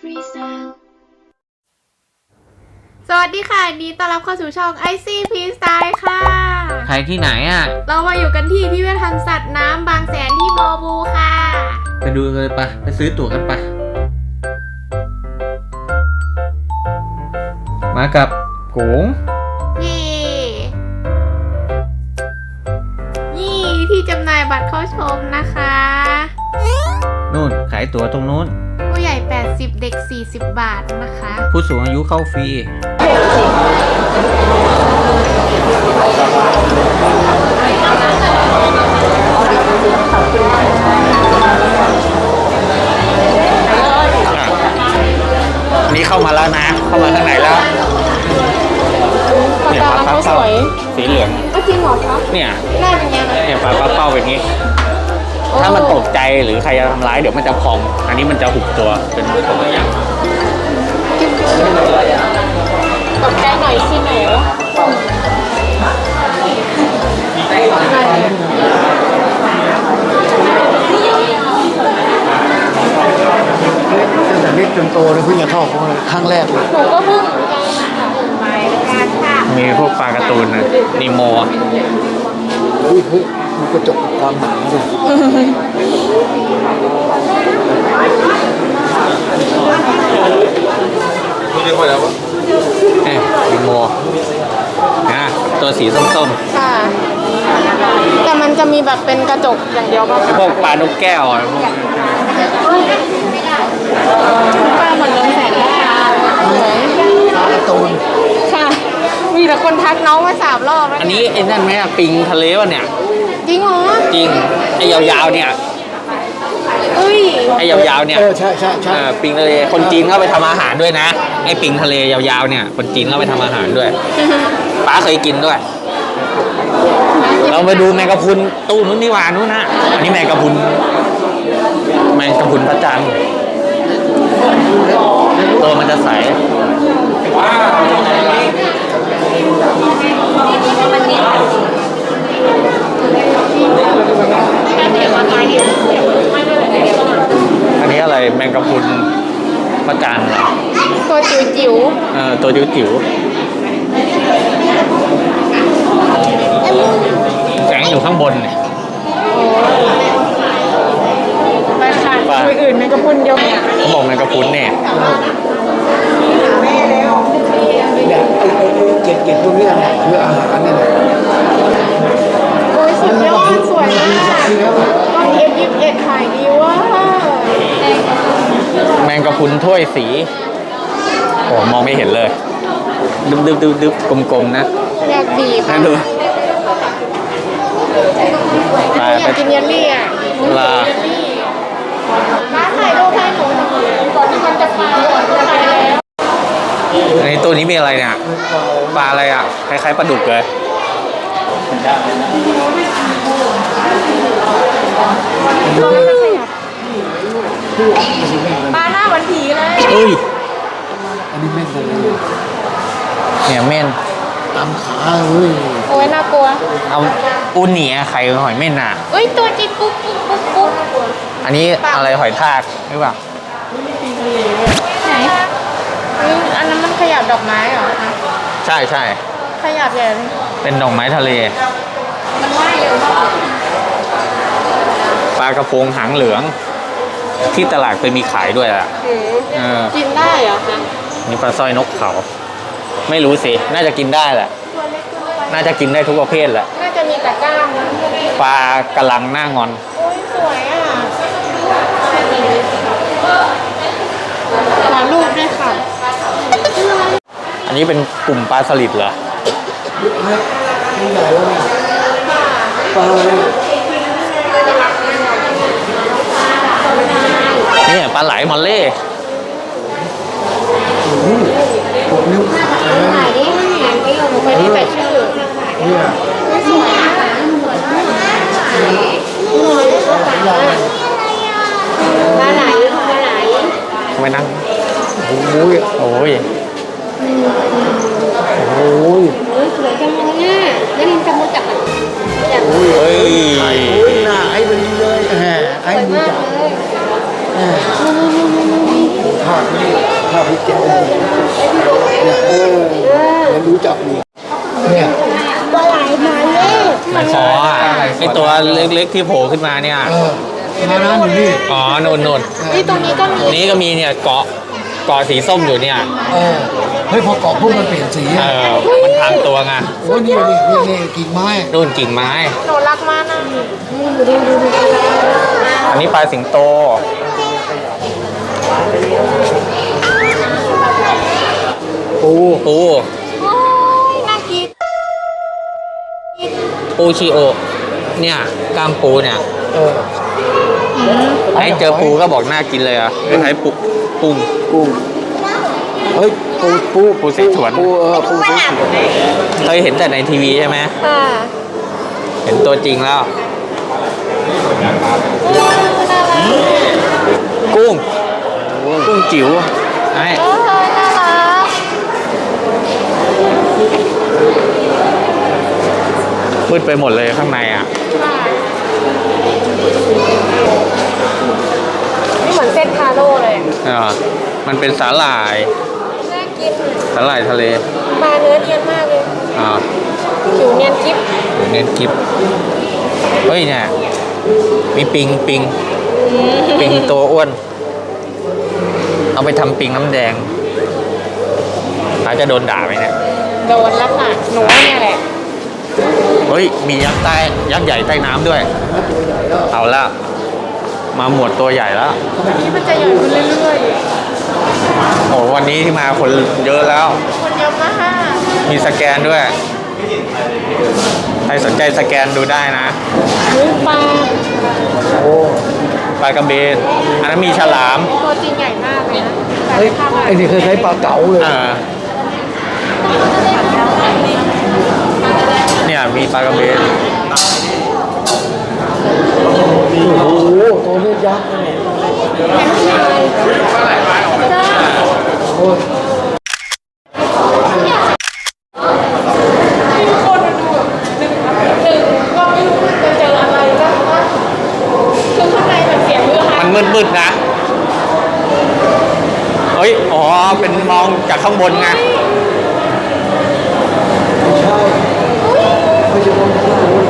Freestyle สวัสดีค่ะยินดีต้อนรับเข้าสู่ช่อง ICP Style ค่ะ ใครที่ไหนอะ เรามาอยู่กันที่พิพิธภัณฑ์สัตว์น้ำบางแสนที่มอบูค่ะ ไปดูเลยปะไปซื้อตั๋วกันปะมากับโกงนี่นี่ที่จำหน่ายบัตรเข้าชมนะคะ นู่นขายตั๋วตรงนู้นผู้ใหญ่ 80 เด็ก 40 บาทนะคะ ผู้สูงอายุเข้าฟรี นี่เข้ามาแล้วนะ เข้ามาข้างในแล้วเนี่ยปลาปลาเป้าสีเหลืองก็จริงเหรอคะเนี่ย หน้าเป็นยังไงเนี่ยปลาปลาเป้าเป็นงี้ ถ้ามันตกใจหรือใครจะทำร้ายเดี๋ยวมันจะพอง อันนี้มันจะหุบตัวเป็นตัวอย่างตกใจหน่อยสิหนูตั้งแต่เล็กจนโตเลยเพิ่งจะเข้าครั้งแรกเลยหนูก็เพิ่งมีพวกปลาการ์ตูนนะนีโมเฮ้ยเฮ้ยมีกระจก ความหนาเลยเอ้ยนีโมนะตัวสีส้มค่ะ แต่มันจะมีแบบเป็นกระจกอย่างเดียวป่ะๆไอ้พวกปลานกแก้วอะพวกป้าเหมือนเดิมแสนได้สวยการ์ตูนค่ะ มีแต่คนทักน้องมาสามรอบแล้วอันเยนี้ไอ้นั่นไหมอะปิงทะเลวะเนี่ย จริงเหรอจริงไอ้ยาวๆเนี่ยเอ้ยไอ้ยาวๆเนี่ยเออใช่ใช่ใช่เออปิงทะเลคนจีนเข้าไปทำอาหารด้วยนะไอ้ปิงทะเลยาวๆเนี่ย คนจีนเข้าไปทำอาหารด้วยป้าเคยกินด้วย เรามาดูแมงกะพรุนตู้นู้นนี่หว่านู้นนะอันนี้แมงกะพรุนแมงกะพรุนพระจันทร์ตัวมันจะใส อันนี้อะไรแมงกะพรุนพระจันทร์เหรอตัวจิ๋วจิ๋วเออตัวจิ๋วจิ๋วๆแสงอยู่ข้างบนเนี่ยไปค่ะไปตัวอื่นมันก็พุ่นเดียวเนี่ยเขาบอกแมงกะพรุนเนี่ยเนี่ยไอ้ไอ้ไอ้เกล็ดเกล็ดพวกเนี้ยเนี่ยคืออาหารเนี่ยนะโอ้ย สุดยอดสวยมากตอนเอฟยิบเอ็ดถ่ายดีว่าแมงกะพรุนถ้วยสี โอ้มองไม่เห็นเลย ดึบดึบดึบดึบกลมๆนะอยากบีบนั่นดูหนูอยากกินเยลลี่อะลามาถ่ายรูปให้หนูหน่อยก่อนที่มันจะไปก่อนจะไปแล้วอันนี้ตัวนี้มีอะไรเนี่ย ปลาอะไรอะ คล้ายๆปลาดุกเลย ปลาหน้าเหมือนผีเลยเอ้ยอันนี้แม่งเลยเนี่ยเม่นตามขาเฮ้ยโอ้ยน่ากลัว เอาอุนเหนียไข่หอยเม่นอะเอ้ยตัวจิกปุ๊บปุ๊บปุ๊บปุ๊บอันนี้อะไรหอยทากหรือเปล่าไหนเอ้ยอันนั้นมันขยับดอกไม้เหรอคะใช่ใช่ขยับใหญ่เลย เป็นดอกไม้ทะเล มันว่ายเร็วมากปลากระพงหางเหลือง ที่ตลาดเคยมีขายด้วยอะหือเออกินได้เหรอคะมีปลาสร้อยนกเขา ไม่รู้สิ น่าจะกินได้แหละ ตัวเล็กตัวไปน่าจะกินได้ทุกประเภทแหละ น่าจะมีแต่กล้ามนะปลากระลังหน้างอน โอ้ยสวยอะขอรูปด้วยค่ะ อันนี้เป็นกลุ่มปลาสลิดเหรอ นี่ใหญ่แล้วนะปลาอะไรเนี่ยนี่ปลาไหลมอลเล่โอ้โหหกนิ้วขาเลยถ่ายดิถ่ายดิหนูไม่ได้ใส่ชื่อเนี่ยไม่สวยอะปลาไหลปลาไหลทำไมนั่งโอ้ยโอ้ย โอ้ยเฮ้ยสวยจังเลยอะแล้วมันจะมุดจับมันจับโอ้ยเฮ้ยโอ้ยหน้าไอ้เป็นเลยแหมไอ้มือจับแหมทอดนี่าพริกแกงเนี่ยเออมันรู้จักดีเนี่ยปลาไหลหมายเลขมันคออะไอตัวเล็กๆที่โผล่ขึ้นมาเนี่ย เออมาร้านอยู่นี่อ๋อโนนโนนนี่ตรงนี้ก็มี นี้ก็มีเนี่ยเกาะเกาะสีส้มอยู่เนี่ยเออเฮ้ยพอเกาะพุ่งมันเปลี่ยนสีเออะอมันทางตัวไงโอ้ยนี่นี่นี่นี่กิ่งไม้นู่นกิ่งไม้ หนูรักมากนะดูดูดูดูอันนี้ปลาสิงโต ปูปูโอ้ยน่ากินปูชิโอ เนี่ยกล้ามปูเนี่ย เออ ให้เจอปูก็บอกน่ากินเลยอะคล้ายๆปูปุ้งกุ้งเฮ้ยปูปูปูเสฉวนปูเออปูเสฉวนเคยเห็นแต่ในทีวีใช่ไหมค่ะเห็นตัวจริงแล้วน่ารักกุ้งกุ้งจิ๋วไอ้โอ้ยน่ารักมืดไปหมดเลยข้างในอะ โร่เลยเออมันเป็นสาหร่าย น่ากินสาหร่ายทะเลปลาเนื้อเนียนมากเลยอ่าผิวเนียนกิ๊บเน้นกิฟเฮ้ยเนี่ยมีปิงปิงปิงตัวอ้วน เอาไปทำปิงน้ำแดงอาจจะโดนด่าไหมเนี่ย โดนแล้วค่ะหนูว่าเนี่ยแหละเฮ้ย มียักษ์ใต้ยักษ์ใหญ่ใต้น้ำด้วย เอาละ มาหมวดตัวใหญ่แล้วนี่มันจะใหญ่ขึ้นเรื่อยโอ้วันนี้ที่มาคนเยอะแล้วๆคนเยอะมากมีสแกนด้วยใครสนใจสแกนดูได้นะเฮ้ยปลาโอ้ปลากระเบนอันนั้นมีฉลามตัวจริงใหญ่มากเลยนะแต่เฮ้ยภาพอะไรไอ้นี่เคยใช้ปลาเก๋าเลยอ่าเนี่ยมีปลากระเบน โอ้โหตัวนี้ยักษ์เลยโอ้ยหนึ่งก็ไม่รู้จะเจออะไรบ้างนะคือข้างในมันเสียงมือหามันมืดๆนะ เฮ้ย อ๋อ เป็นมองจากข้างบนไง ไม่ใช่ไม่ใช่มองข้างบน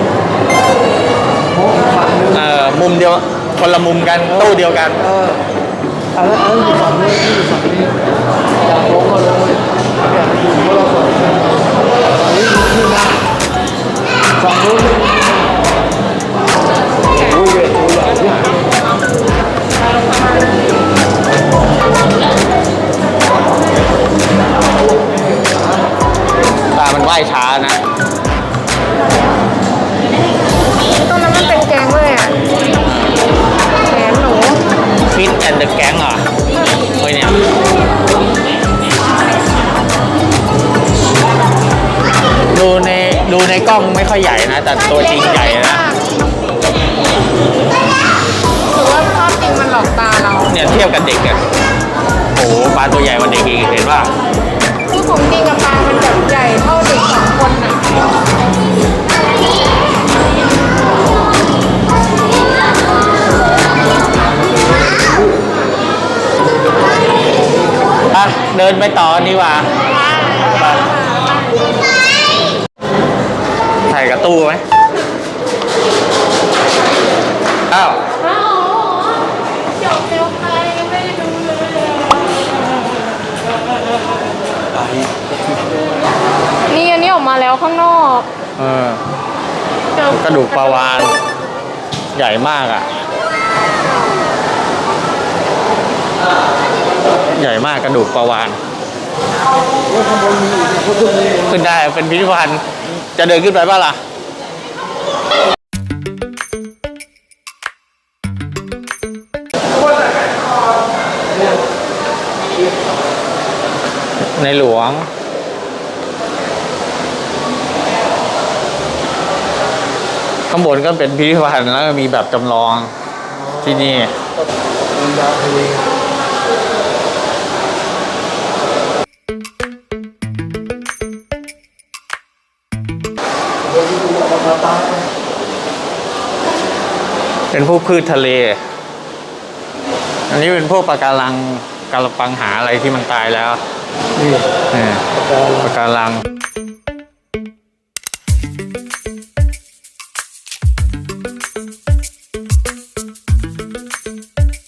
มองฝั่งนึง เอ่อ มุม เดียวคนละมุมกันตู้เดียวกัน เอออันนั้นอันนั้นอยู่ฝั่งนี้ที่อยู่ฝั่งนี้อยากลงก็ลงเลยเนี่ย เดอะแก๊งเหรอเฮ้ยเนี่ยดูในดูในกล้องไม่ค่อยใหญ่นะ แต่ตัวจริงใหญ่นะถือว่าภาพจริงมันหลอกตาเราเนี่ยเทียบกับเด็กอะโอ้โหปลาตัวใหญ่กว่าเด็กอีกเห็นป่ะคือของจริงกับปลามันแบบใหญ่เท่าเด็กสองคนอะ เดินไปต่อดีกว่าไปถ่กับตู้ไหมอ้าวนี่อันนี้ออกมาแล้วข้างนอก เออเจอกระดูกปลาวาน ใหญ่มากอะ ใหญ่มากกระดูกปลาวานขึ้นได้เป็นพิพิธภัณฑ์จะเดินขึ้นไปป่ะล่ะในหลวง ข้างบนก็เป็นพิพิธภัณฑ์แล้วมีแบบจำลองที่นี่ เป็นพวกพืชทะเล อันนี้เป็นพวกปะการังกำลังหาอะไรที่มันตายแล้วนี่เออปากกาลังปะกา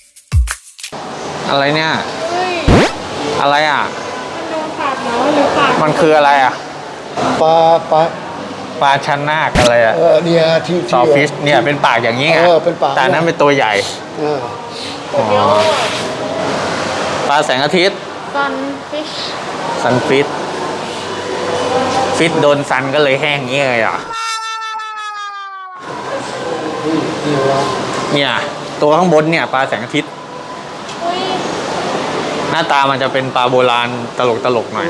รังอะไรเนี่ยเฮ้ยอะไรอะมันโดนปากเนาะหรือปากมันคืออะไรอะ ปลาปลา ปลาชันนาคอะไรอะเออเนี่ยที่ซอฟฟิชเนี่ยเป็นปากอย่างนี้ไงเออเป็นปากแต่อันนั้นเป็นตัวใหญ่เอออ๋อปลาแสงอาทิตย์ซันฟิชซันฟิตฟิตโดนซันก็เลยแห้งอย่างนี้เลยอะนี่นี่วะเนี่ยตัวข้างบนเนี่ยปลาแสงอาทิตย์อุ้ยหน้าตามันจะเป็นปลาโบราณตลกตลกๆหน่อย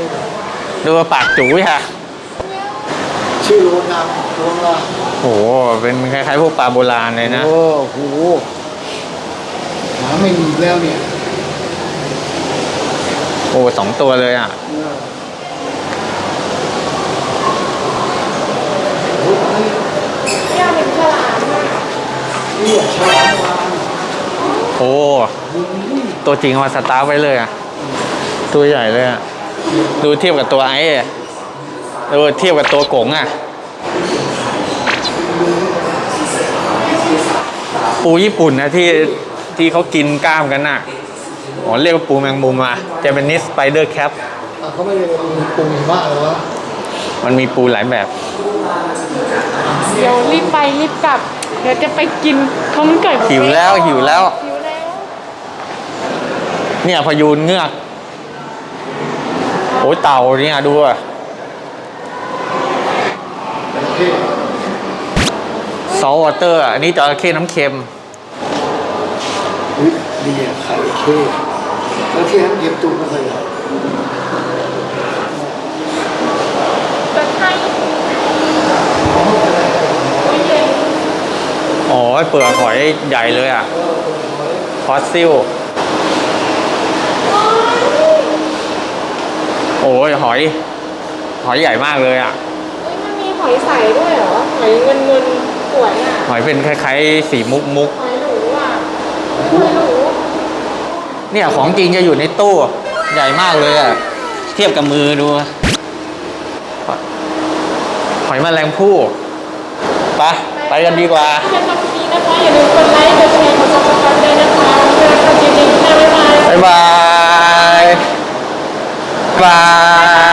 ดูว่าปากจุ๋ยค่ะ ชื่อโรงนามโรงนามโห เป็นคล้ายๆพวกปลาโบราณเลยนะ โอ้โหหาไม่มีอีกแล้วเนี่ยโอ้สองตัวเลยอะเออโอ้โหย่าเป็นฉลามอะนี่ฉลามวานโอ้ตัวจริงเอามาสตาร์ฟไว้เลยอะ ตัวใหญ่เลยอะ ดูเทียบกับตัวไอ้อะ ดูเทียบกับตัวกงอะ ปูญี่ปุ่นนะที่ที่เขากินกล้ามกันน่ะอ๋อเรียกว่าปูแมงมุมอะจะเป็นนิสไปเดอร์แคปอะเขาไม่ได้มีปูหิมะเหรอวะมันมีปูหลายแบบ เดี๋ยวรีบไปรีบกลับ เดี๋ยวจะไปกินข้าวมันไก่หิวแล้วหิวแล้ว หิวแล้ว เนี่ยพยูนเงือก โอ้ยเต่าเนี่ยดูอะโอเค ซอลวอเตอร์ อันนี้จระเข้น้ำเค็มอุ๊ยนี่อะไข่เข้แล้วเข้น้ำเย็บตุ้มก็เคยอะจะให้ไม่เย็นอ๋อเปลือกหอยใหญ่เลยอะฟอสซิล โอ้ยหอย หอยใหญ่มากเลยอะเฮ้ยมันมี หอยใสด้วยเหรอ หอยเงินเงินๆสวยอะ หอยเป็นคล้ายๆสีมุกมุกหอยหรูอะหอยหรูๆเนี่ยของจริงจะอยู่ในตู้ใหญ่มากเลยอะ เทียบกับมือดู หอยแมลงภู่ไปไปกันดีกว่าถ้าชอบคลิปนี้นะคะอย่าลืมกดไลค์กดแชร์กดซับสไครต์ด้วยนะคะเพื่อทำคลิปนี้นะบ๊ายบาย บ๊ายบายบ๊ายบาย